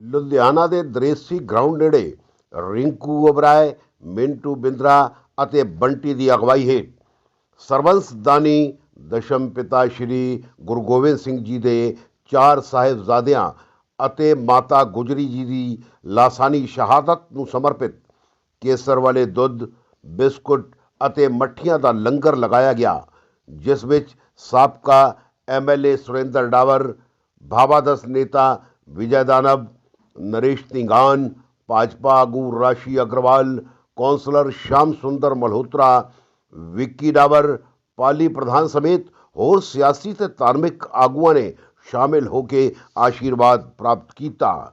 ਲੁਧਿਆਣਾ ਦੇ ਦਰੇਸੀ ਗਰਾਊਂਡ ਨੇੜੇ ਰਿੰਕੂ ਅਬਰਾਏ ਮਿੰਟੂ ਬਿੰਦਰਾ ਅਤੇ ਬੰਟੀ ਦੀ ਅਗਵਾਈ ਹੇਠ ਸਰਵੰਸਦਾਨੀ ਦਸ਼ਮ ਪਿਤਾ ਸ਼੍ਰੀ ਗੁਰੂ ਗੋਬਿੰਦ ਸਿੰਘ ਜੀ ਦੇ ਚਾਰ ਸਾਹਿਬਜ਼ਾਦਿਆਂ ਅਤੇ ਮਾਤਾ ਗੁਜਰੀ ਜੀ ਦੀ ਲਾਸਾਨੀ ਸ਼ਹਾਦਤ ਨੂੰ ਸਮਰਪਿਤ ਕੇਸਰ ਵਾਲੇ ਦੁੱਧ, ਬਿਸਕੁਟ ਅਤੇ ਮੱਠੀਆਂ ਦਾ ਲੰਗਰ ਲਗਾਇਆ ਗਿਆ, ਜਿਸ ਵਿੱਚ ਸਾਬਕਾ ਐਮਐਲਏ ਸੁਰਿੰਦਰ ਡਾਵਰ, ਭਾਵਾਦਸ ਨੇਤਾ ਵਿਜੈ ਦਾਨਵ, ਨਰੇਸ਼ ਤਿੰਗਾਨ ਭਾਜਪਾ ਆਗੂ ਰਾਸ਼ੀ ਅਗਰਵਾਲ, ਕੌਂਸਲਰ ਸ਼ਾਮ ਸੁੰਦਰ ਮਲਹੋਤਰਾ, ਵਿੱਕੀ ਡਾਵਰ, ਪਾਲੀ ਪ੍ਰਧਾਨ ਸਮੇਤ ਹੋਰ ਸਿਆਸੀ ਤੇ ਧਾਰਮਿਕ ਆਗੂਆਂ ਨੇ ਸ਼ਾਮਿਲ ਹੋ ਕੇ ਆਸ਼ੀਰਵਾਦ ਪ੍ਰਾਪਤ ਕੀਤਾ।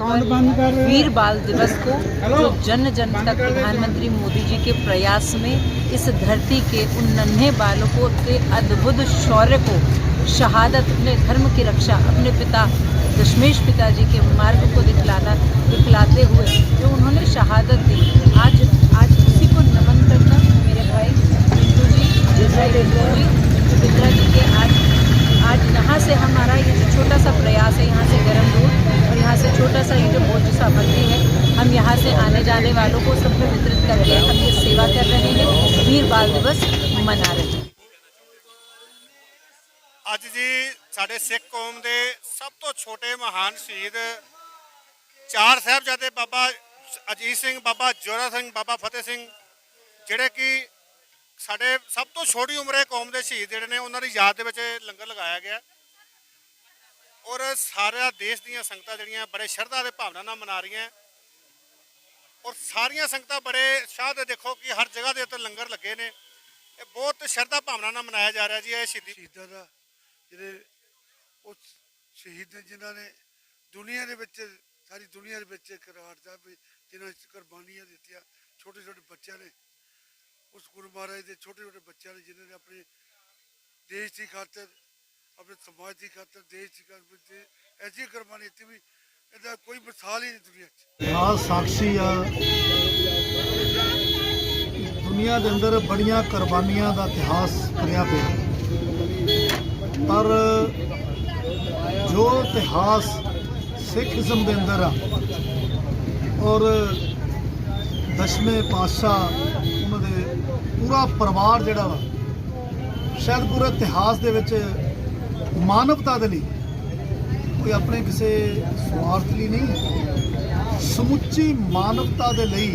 पर वीर बाल दिवस को जो जन जन तक प्रधानमंत्री मोदी जी के प्रयास में इस धरती के उन नन्हे बालकों के अद्भुत शौर्य को शहादत अपने धर्म की रक्षा अपने पिता दशमेश पिताजी के मार्ग को दिखलाना दिखलाते हुए जो उन्होंने शहादत दी। आज आज उसी को नमन करना मेरे भाई बिंदु जी जी बिंद्रा जी के आज आज यहाँ से हमारा ये जो छोटा सा प्रयास है यहाँ से गर्म दूध और यहाँ से छोटा सा ये जो भोज सामग्री है हम यहाँ से आने जाने वालों को सब में वितरित करके हम ये सेवा कर रहे हैं वीर बाल दिवस मना रहे हैं ਅੱਜ ਜੀ ਸਾਡੇ ਸਿੱਖ ਕੌਮ ਦੇ ਸਭ ਤੋਂ ਛੋਟੇ ਮਹਾਨ ਸ਼ਹੀਦ ਚਾਰ ਸਾਹਿਬਜ਼ਾਦੇ ਬਾਬਾ ਅਜੀਤ ਸਿੰਘ ਬਾਬਾ ਜੋਰਾ ਸਿੰਘ ਬਾਬਾ ਫਤਿਹ ਸਿੰਘ ਜਿਹੜੇ ਕਿ ਸਾਡੇ ਸਭ ਤੋਂ ਛੋਟੀ ਉਮਰੇ ਕੌਮ ਦੇ ਸ਼ਹੀਦ ਜਿਹੜੇ ਨੇ, ਉਹਨਾਂ ਦੀ ਯਾਦ ਦੇ ਵਿੱਚ ਇਹ ਲੰਗਰ ਲਗਾਇਆ ਗਿਆ। ਔਰ ਸਾਰਾ ਦੇਸ਼ ਦੀਆਂ ਸੰਗਤਾਂ ਜਿਹੜੀਆਂ ਬੜੇ ਸ਼ਰਧਾ ਦੇ ਭਾਵਨਾ ਨਾਲ ਮਨਾ ਰਹੀਆਂ। ਔਰ ਸਾਰੀਆਂ ਸੰਗਤਾਂ ਬੜੇ ਸ਼ਾਹ ਦੇ ਦੇਖੋ ਕਿ ਹਰ ਜਗ੍ਹਾ ਦੇ ਉੱਤੇ ਲੰਗਰ ਲੱਗੇ ਨੇ। ਇਹ ਬਹੁਤ ਸ਼ਰਧਾ ਭਾਵਨਾ ਨਾਲ ਮਨਾਇਆ ਜਾ ਰਿਹਾ ਜੀ ਇਹ ਸ਼ਹੀਦੀ ਸ਼ਹੀਦਾਂ ਦਾ ਜਿਹੜੇ ਉਹ ਸ਼ਹੀਦ ਨੇ, ਜਿਨ੍ਹਾਂ ਨੇ ਦੁਨੀਆ ਦੇ ਵਿੱਚ, ਸਾਰੀ ਦੁਨੀਆ ਦੇ ਵਿੱਚ ਕਰਾਰ ਦਾ ਜਿਨ੍ਹਾਂ ਨੇ ਕੁਰਬਾਨੀਆਂ ਦਿੱਤੀਆਂ ਛੋਟੇ ਛੋਟੇ ਬੱਚਿਆਂ ਨੇ। ਉਸ ਗੁਰੂ ਮਹਾਰਾਜ ਦੇ ਛੋਟੇ ਛੋਟੇ ਬੱਚਿਆਂ ਨੇ ਜਿਨ੍ਹਾਂ ਨੇ ਆਪਣੇ ਦੇਸ਼ ਦੀ ਖਾਤਰ, ਆਪਣੇ ਸਮਾਜ ਦੀ ਖਾਤਰ, ਦੇਸ਼ ਦੀ ਖਾਤਰ ਐਸੀ ਕੁਰਬਾਨੀ ਦਿੱਤੀ ਵੀ ਇਹਦਾ ਕੋਈ ਮਿਸਾਲ ਹੀ ਨਹੀਂ ਦੁਨੀਆ 'ਚ। ਇਤਿਹਾਸ ਸਾਖੀ ਆ। ਦੁਨੀਆ ਦੇ ਅੰਦਰ ਬੜੀਆਂ ਕੁਰਬਾਨੀਆਂ ਦਾ ਇਤਿਹਾਸ ਬਣਿਆ ਪਿਆ। ਪਰ ਜੋ ਇਤਿਹਾਸ ਸਿੱਖ ਸਿੱਖੀਜ਼ਮ ਦੇ ਅੰਦਰ ਆ ਔਰ ਦਸ਼ਵੇਂ ਪਾਤਸ਼ਾਹ ਉਹਨਾਂ ਦੇ ਪੂਰਾ ਪਰਿਵਾਰ ਜਿਹੜਾ ਵਾ, ਸ਼ਾਇਦ ਪੂਰੇ ਇਤਿਹਾਸ ਦੇ ਵਿੱਚ ਮਾਨਵਤਾ ਦੇ ਲਈ ਕੋਈ ਆਪਣੇ ਕਿਸੇ ਸਵਾਰਥ ਲਈ ਨਹੀਂ, ਸਮੁੱਚੀ ਮਾਨਵਤਾ ਦੇ ਲਈ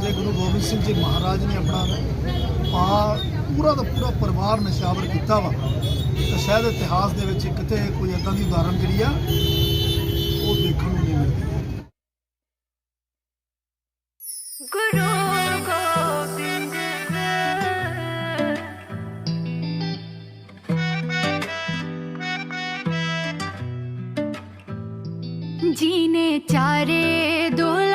ਜੇ ਗੁਰੂ ਗੋਬਿੰਦ ਸਿੰਘ ਜੀ ਮਹਾਰਾਜ ਨੇ ਆਪਣਾ ਪਾ, ਪੂਰਾ ਦਾ ਪੂਰਾ ਪਰਿਵਾਰ ਨਿਸ਼ਾਵਰ ਕੀਤਾ ਵਾ, ਤਾਂ ਸ਼ਾਇਦ ਇਤਿਹਾਸ ਦੇ ਵਿੱਚ ਕਿਤੇ ਕੋਈ ਇਦਾਂ ਦੀ ਉਦਾਹਰਨ ਜਿਹੜੀ ਆ, ਉਹ ਦੇਖਣ ਨੂੰ ਨਹੀਂ ਮਿਲਦੀ। ਗੁਰੂ ਜੀ ਨੇ ਚਾਰੇ ਦੋ